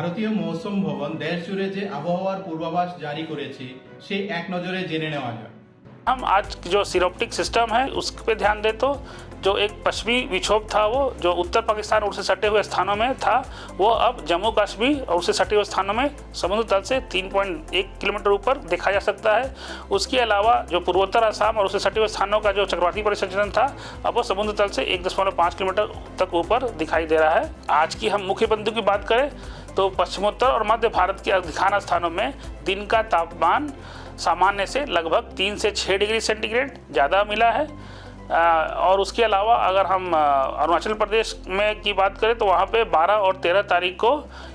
ভারতীয় মৌসুম ভবন দেশ জুড়ে যে আবহাওয়ার পূর্বাভাস জারি করেছে সেই এক নজরে জেনে নেওয়া যাক हम आज जो सिरोप्टिक सिस्टम है उस पे ध्यान दें तो जो एक पश्चिमी विक्षोभ था वो, जो उत्तर पाकिस्तान और उससे सटे हुए स्थानों में था, वो अब जम्मू कश्मीर और उससे सटे हुए स्थानों में समुद्र तल से 3.1 किलोमीटर ऊपर देखा जा सकता है। उसके अलावा जो पूर्वोत्तर आसाम और उससे सटे हुए स्थानों का जो चक्रवाती परिसंचरण था, अब वो समुद्र तल से एक किलोमीटर तक ऊपर दिखाई दे रहा है। आज की हम मुख्य बिंदु की बात करें तो पश्चिमोत्तर और मध्य भारत के अधिकांश स्थानों में दिन का तापमान सामान्य से लगभग तीन से छः डिग्री सेंटीग्रेड ज़्यादा मिला है। और उसके अलावा अगर हम अरुणाचल प्रदेश में की बात करें तो वहाँ पर 12 और 13 तारीख को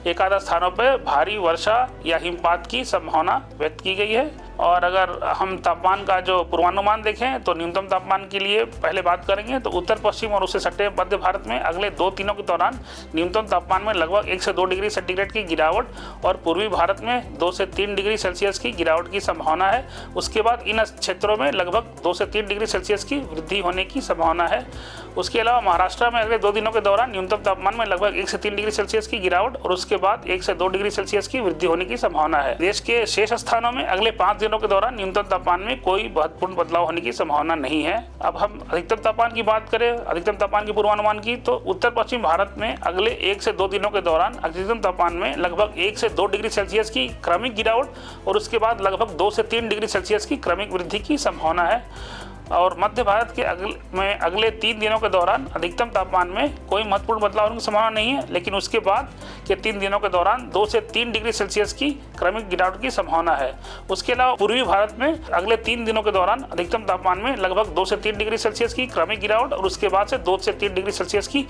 एक आधा स्थानों पर भारी वर्षा या हिमपात की संभावना व्यक्त की गई है। और अगर हम तापमान का जो पूर्वानुमान देखें तो न्यूनतम तापमान के लिए पहले बात करेंगे तो उत्तर, पश्चिम और उससे सटे मध्य भारत में अगले दो तीनों के दौरान न्यूनतम तापमान में लगभग एक से दो डिग्री सेंटीग्रेड की गिरावट और पूर्वी भारत में दो से तीन डिग्री सेल्सियस की गिरावट की संभावना है। उसके बाद इन क्षेत्रों में लगभग दो से तीन डिग्री सेल्सियस की वृद्धि होने की संभावना है। उसके अलावा महाराष्ट्र में अगले दो दिनों के दौरान न्यूनतम तापमान में लगभग एक से तीन डिग्री सेल्सियस की गिरावट और उसके बाद एक से दो डिग्री सेल्सियस की वृद्धि होने की संभावना है। देश के शेष स्थानों में अगले पाँच दिनों के दौरान न्यूनतम तापमान में कोई महत्वपूर्ण बदलाव होने की संभावना नहीं है। अब हम अधिकतम तापमान की बात करें, अधिकतम तापमान की पूर्वानुमान की तो उत्तर पश्चिम भारत में अगले एक से दो दिनों के दौरान अधिकतम तापमान में लगभग एक से दो डिग्री सेल्सियस की क्रमिक गिरावट और उसके बाद लगभग दो से तीन डिग्री सेल्सियस की क्रमिक वृद्धि की संभावना है। और मध्य भारत के अगले, में अगले तीन दिनों के दौरान अधिकतम तापमान में कोई महत्वपूर्ण बदलाव होने की संभावना नहीं है, लेकिन उसके बाद के तीन दिनों के दौरान दो से तीन डिग्री सेल्सियस की क्रमिक गिरावट की संभावना है। उसके अलावा पूर्वी भारत में अगले तीन दिनों के दौरान अधिकतम तापमान में लगभग दो से तीन डिग्री सेल्सियस की क्रमिक गिरावट और उसके बाद से दो से तीन डिग्री सेल्सियस की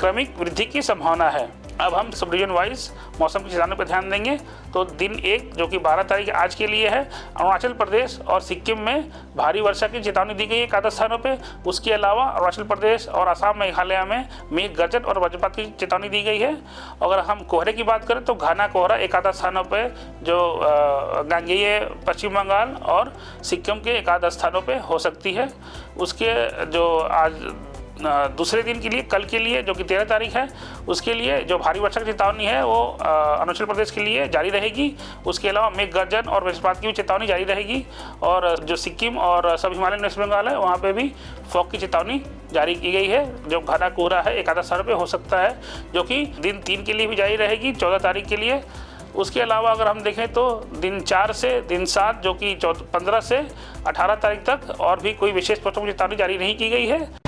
क्रमिक वृद्धि की संभावना है। अब हम सब डिवीज़न वाइज मौसम की चेतावनी पर ध्यान देंगे। तो दिन एक, जो कि 12 तारीख आज के लिए है, अरुणाचल प्रदेश और सिक्किम में भारी वर्षा की चेतावनी दी गई है एक स्थानों पर उसके अलावा अरुणाचल प्रदेश और आसाम, मेघालय में मेघ गर्जन और वज्रपात की चेतावनी दी गई है। अगर हम कोहरे की बात करें तो घना कोहरा एक आधा स्थानों पर जो गांगेय पश्चिम बंगाल और सिक्किम के एक आधा स्थानों पर हो सकती है। उसके, जो आज दूसरे दिन के लिए, कल के लिए, जो कि तेरह तारीख है, उसके लिए जो भारी वर्षा की चेतावनी है, वो अरुणाचल प्रदेश के लिए जारी रहेगी। उसके अलावा मेघ गर्जन और वज्रपात की भी चेतावनी जारी रहेगी और जो सिक्किम और सब हिमालयन वेस्ट बंगाल है, वहाँ पर भी फॉग की चेतावनी जारी की गई है। जो घना कोहरा है, एक आधा स्थानों पे हो सकता है, जो कि दिन तीन के लिए भी जारी रहेगी, चौदह तारीख के लिए। उसके अलावा अगर हम देखें तो दिन चार से दिन सात, जो कि पंद्रह से अठारह तारीख तक और भी कोई विशेष मौसम की चेतावनी जारी नहीं की गई है।